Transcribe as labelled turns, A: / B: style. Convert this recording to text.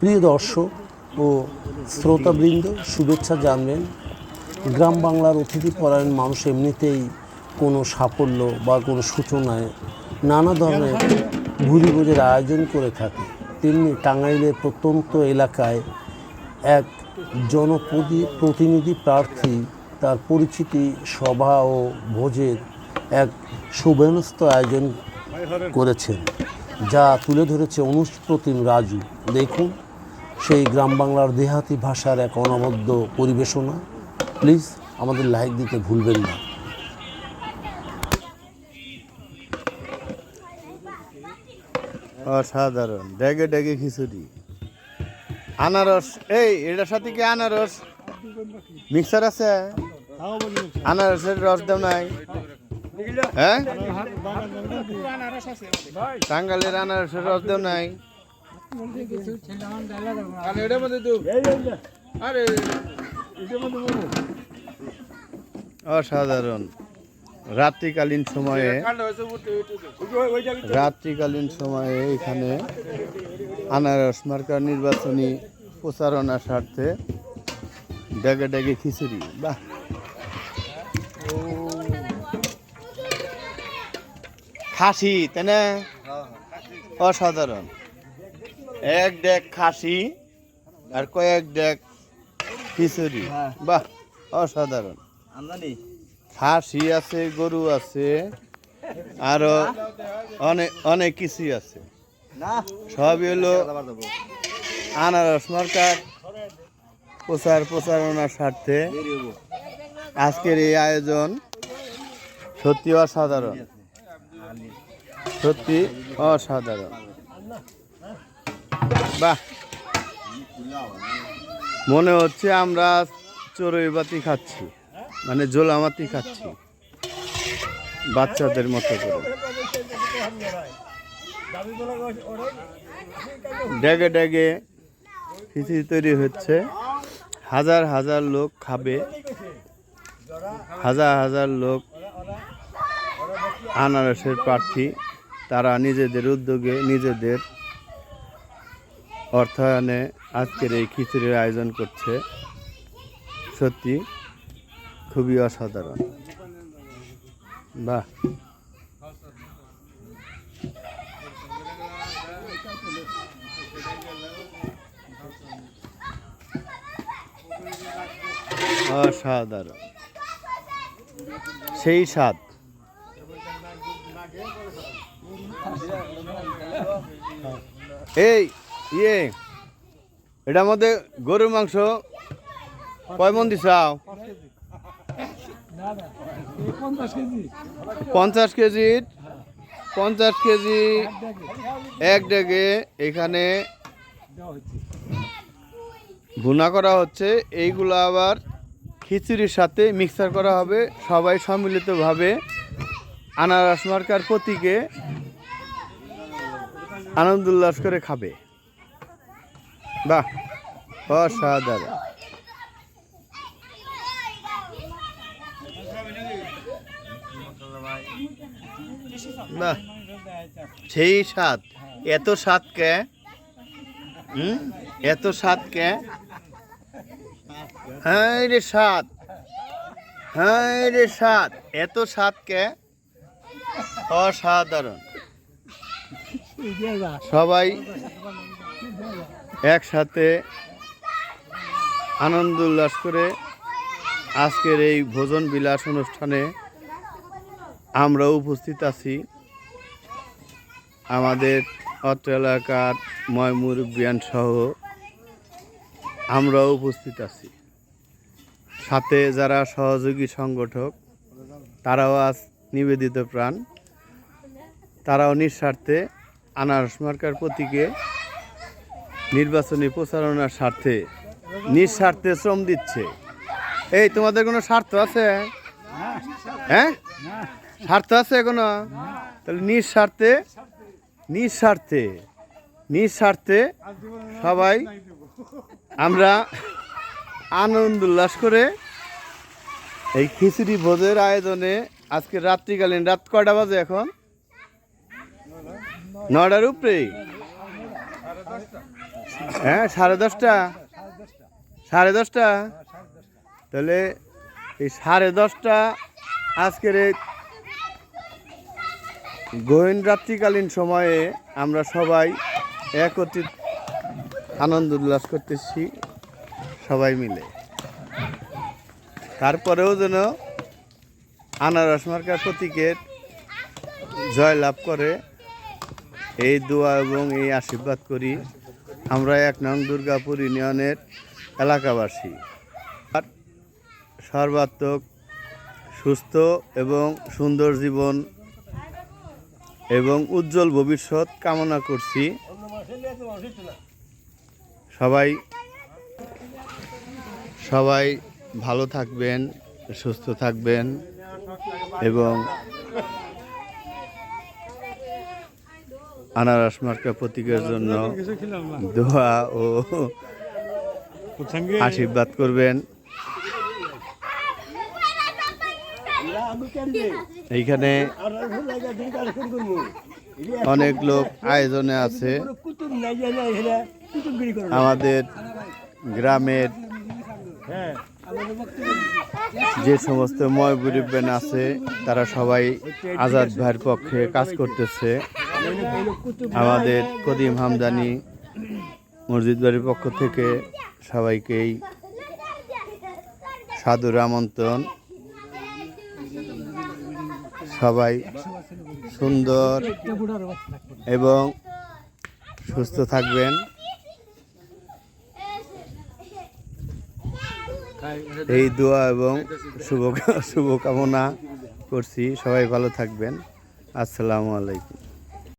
A: প্রিয় দর্শক ও শ্রোতাবৃন্দ, শুভেচ্ছা জানবেন। গ্রাম বাংলার অতিথি পরায়ণ মানুষ এমনিতেই কোনো সাফল্য বা কোনো সূচনায় নানা ধরনের ভুরিভোজের আয়োজন করে থাকে। তেমনি টাঙ্গাইলের প্রত্যন্ত এলাকায় এক জনপ্রতি, প্রতিনিধি প্রার্থী তার পরিচিতি, সভা ও ভোজের এক সুব্যবস্থ আয়োজন করেছেন, যা তুলে ধরেছে অনুষ প্রতিম রাজু। দেখুন। সেই গ্রাম বাংলার দেহাতি ভাষার এক অনবদ্য পরিবেশনা। প্লিজ আমাদের লাইক দিতে ভুলবেন না।
B: অসাধারণ। ডেগে ডেগে খিচুড়ি। আনারস, এই, এটার সাথে কি আনারস? মিক্সার আছে? আনারসের রস দেও নাই। হ্যাঁ? টাঙ্গালের আনারসের রস দেও নাই। অসাধারণ। রাত্রিকালীন সময়ে রাত্রিকালীন সময়ে এখানে আনারস মার্কার নির্বাচনী প্রচারণার স্বার্থে ডেগে ডেগে খিচুড়ি। বাহ। খাসি, তাই না? অসাধারণ। এক ডেক খাসি আর কয়েক ডেক খিচুড়ি। বাহ অসাধারণ। খাসি আছে গরু আছে আরও অনেক অনেক কিছুই আছে। সবই হলো আনারস মার্কার প্রচার প্রচারণার স্বার্থে আজকের এই আয়োজন সত্যি অসাধারণ। সত্যি অসাধারণ। বাহ। মনে হচ্ছে আমরা চড়ুই বাতি খাচ্ছি। মানে জোলামাতি খাচ্ছি। বাচ্চাদের মতো করে। ডেগে ডেগে খিচুড়ি তৈরি হচ্ছে। হাজার হাজার লোক খাবে। হাজার হাজার লোক আনারসের প্রার্থী তারা নিজেদের উদ্যোগে নিজেদের অর্থায়নে আজকের এই খিচুড়ির আয়োজন করছে সত্যি খুবই অসাধারণ। বাহ। অসাধারণ। সেই স্বাদ। এই ইয়ে এটার মধ্যে গরুর মাংস কয় মন দিছাও পঞ্চাশ কেজি পঞ্চাশ কেজি, এক ডেগে এখানে ভুনা করা হচ্ছে। এইগুলো আবার খিচুড়ির সাথে মিক্সার করা হবে। সবাই সম্মিলিতভাবে আনারস মার্কার প্রতীকে আনন্দ উল্লাস করে খাবে। বাহ, অসাধারণ। বাহ, সেই স্বাদ। এত স্বাদ কে? হুম? এত স্বাদ কে? হ্যাঁ রে স্বাদ। হ্যাঁ রে স্বাদ। এত স্বাদ কে? অসাধারণ। সবাই একসাথে আনন্দ উল্লাস করে আজকের এই ভোজন বিলাস অনুষ্ঠানে আমরা উপস্থিত আছি। আমাদের অত্র এলাকার ময়মুরব্বিয়ান সহ আমরাও উপস্থিত আছি। সাথে যারা সহযোগী সংগঠক, তারাও আজ নিবেদিত প্রাণ। তারাও নিঃস্বার্থে আনারস মার্কার প্রতীকে নির্বাচনী প্রচারণার স্বার্থে, নিঃস্বার্থে শ্রম দিচ্ছে। এই, তোমাদের কোনো স্বার্থ আছে? হ্যাঁ? স্বার্থ আছে কোনো তাহলে নিঃস্বার্থে নিঃস্বার্থে নিঃস্বার্থে সবাই আমরা আনন্দ উল্লাস করে এই খিচুড়ি ভোজের আয়োজনে আজকে রাত্রিকালীন রাত কয়টা বাজে এখন? নয়টার উপরে হ্যাঁ সাড়ে দশটা। সাড়ে দশটা? তাহলে এই সাড়ে দশটা আজকের এই গহীন রাত্রিকালীন সময়ে আমরা সবাই একত্রিত আনন্দ উল্লাস করতেছি, সবাই মিলে। তারপরেও যেন আনারস মার্কার প্রতীকের জয় লাভ করে, এই দোয়া এবং এই আশীর্বাদ করি। আমরা এক নং দুর্গাপুর ইউনিয়নের এলাকাবাসী। আর সর্বাত্মক সুস্থ এবং সুন্দর জীবন এবং উজ্জ্বল ভবিষ্যৎ কামনা করছি। সবাই সবাই ভালো থাকবেন, সুস্থ থাকবেন এবং আনারস মার্কা প্রতীকের জন্য দোয়া ও আশীর্বাদ করবেন। এইখানে অনেক লোক আয়োজনে আছে। আমাদের গ্রামের যে সমস্ত ময় আছে তারা সবাই আজাদ ভাইয়ের পক্ষে কাজ করতেছে। আমাদের কদিম হামদানি মসজিদ বাড়ির পক্ষ থেকে সবাইকেই সাদুর আমন্ত্রণ। সবাই সুন্দর এবং সুস্থ থাকবেন। এই দোয়া এবং শুভ শুভকামনা করছি। সবাই ভালো থাকবেন। আসসালামু আলাইকুম।